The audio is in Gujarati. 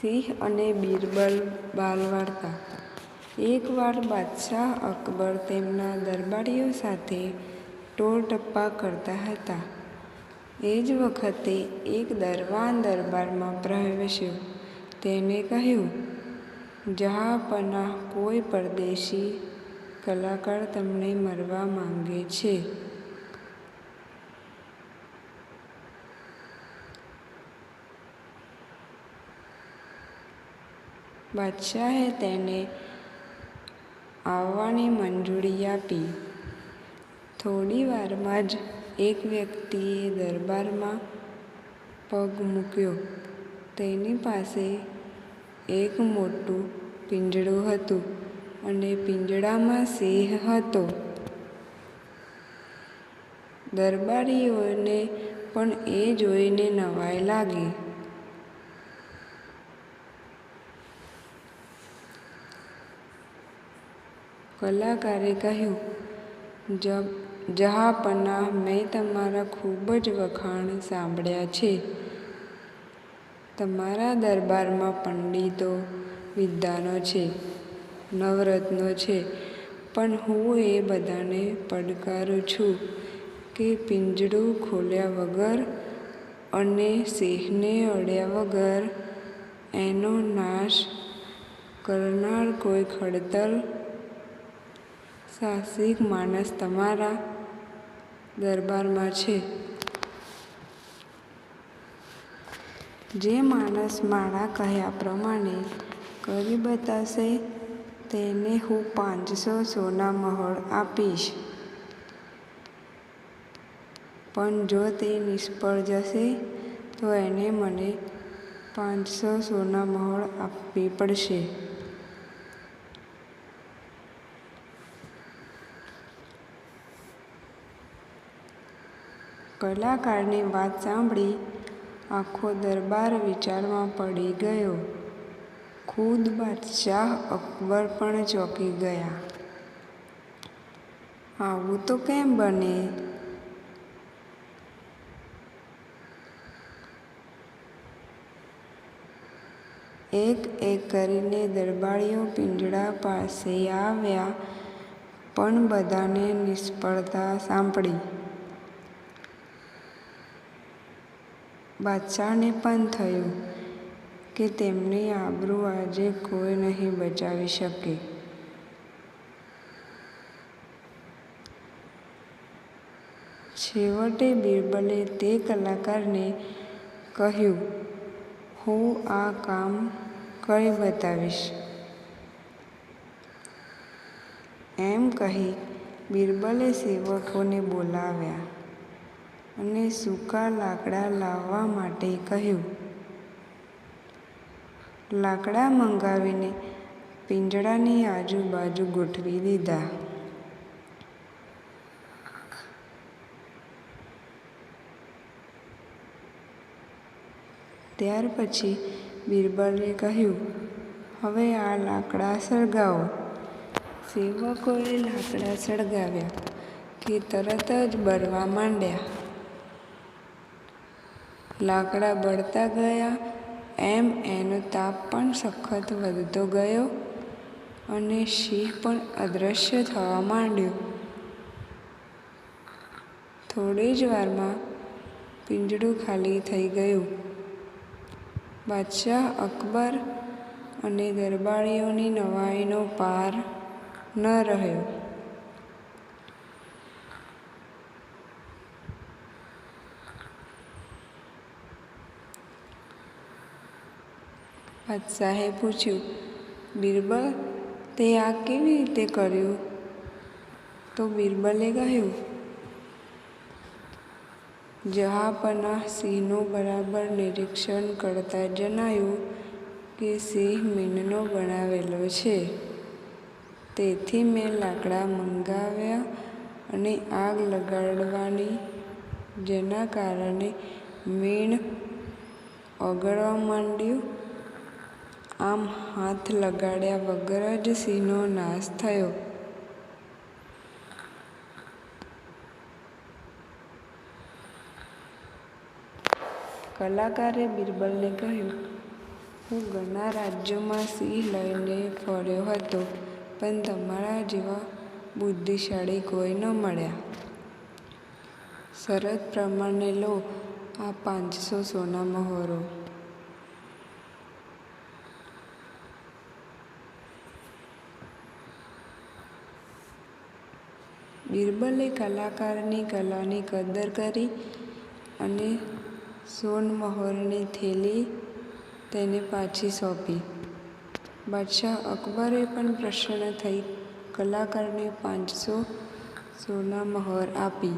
સિંહ અને બિરબલ બાલવાર્તા એકવાર બાદશાહ અકબર તેમના દરબારીઓ સાથે ટોળ ટપ્પા કરતા હતા. એ જ વખતે એક દરવાન દરબારમાં પ્રવેશ્યો. તેણે કહ્યું, જહાંપનાહ કોઈ પરદેશી કલાકાર તમને મરવા માંગે છે. બાદશાહે તેને આવવાની મંજૂરી આપી. થોડી વારમાં જ એક વ્યક્તિએ દરબારમાં પગ મૂક્યો. તેની પાસે એક મોટું પિંજડું હતું અને પિંજડામાં સિંહ હતો. દરબારીઓને પણ એ જોઈને નવાઈ લાગી. કલાકારે કહ્યું, જહાંપનાહ મેં તમારા ખૂબ જ વખાણ સાંભળ્યા છે. તમારા દરબારમાં પંડિતો, વિદ્વાનો છે, નવરત્નો છે, પણ હું એ બધાને પડકારું છું કે પિંજડું ખોલ્યા વગર અને સિંહને અડ્યા વગર એનો નાશ કરનાર કોઈ ખડતલ સાહસિક માણસ તમારા દરબારમાં છે. જે માણસ મારા કહ્યા પ્રમાણે કરી બતાવશે તેને હું પાંચસો સોના મહોળ આપીશ. પણ જો તે નિષ્ફળ જશે, તો એને મને પાંચસો સોના મહોળ આપવી પડશે. કલાકારની વાત સાંભળી આખો દરબાર વિચારમાં પડી ગયો. ખુદ બાદશાહ અકબર પણ ચોંકી ગયા. આવું તો કેમ બને? એક એક કરીને દરબારીઓ પિંજડા પાસે આવ્યા, પણ બધાને નિષ્ફળતા સાંપડી. બાદશાહને પણ થયું કે તેમની આબરૂ આજે કોઈ નહીં બચાવી શકે. છેવટે બિરબલે તે કલાકારને કહ્યું, હું આ કામ કરી બતાવીશ. એમ કહી બિરબલે સેવકોને બોલાવ્યા અને સૂકા લાકડા લાવવા માટે કહ્યું. લાકડા મંગાવીને પિંજડાની આજુબાજુ ગોઠવી દીધા ત્યાર પછી બિરબલે કહ્યું, હવે આ લાકડા સળગાવો. સેવકોએ લાકડા સળગાવ્યા કે તરત જ બળવા માંડ્યા. લાકડાં બળતા ગયા એમ એનો તાપ પણ સખત વધતો ગયો અને સિંહ પણ અદૃશ્ય થવા માંડ્યો. થોડી જ વારમાં પિંજડું ખાલી થઈ ગયું. બાદશાહ અકબર અને દરબારીઓની નવાઈનો પાર ન રહ્યો. બાદશાહે પૂછ્યું, બિરબલ તે આ કેવી રીતે કર્યું? તો બિરબલે કહ્યું, જહાપના સિંહનું બરાબર નિરીક્ષણ કરતાં જણાયું કે સિંહ મીણનો બનાવેલો છે. તેથી મેં લાકડા મંગાવ્યા અને આગ લગાડવાની જેના કારણે મીણ ઓગળવા માંડ્યું. આમ હાથ લગાડ્યા વગર જ સિંહનો નાશ થયો. કલાકારે બિરબલને કહ્યું, હું ઘણા રાજ્યોમાં સિંહ લઈને ફર્યો હતો પણ તમારા જેવા બુદ્ધિશાળી કોઈ ન મળ્યા શરત પ્રમાણે લો આ પાંચસો સોના મહોરો બિરબલે કલાકારની કલાની કદર કરી અને સોનમહોરની થેલી તેને પાછી સોંપી. બાદશાહ અકબરે પણ પ્રસન્ન થઈ કલાકારને પાંચસો સોના મહોર આપી.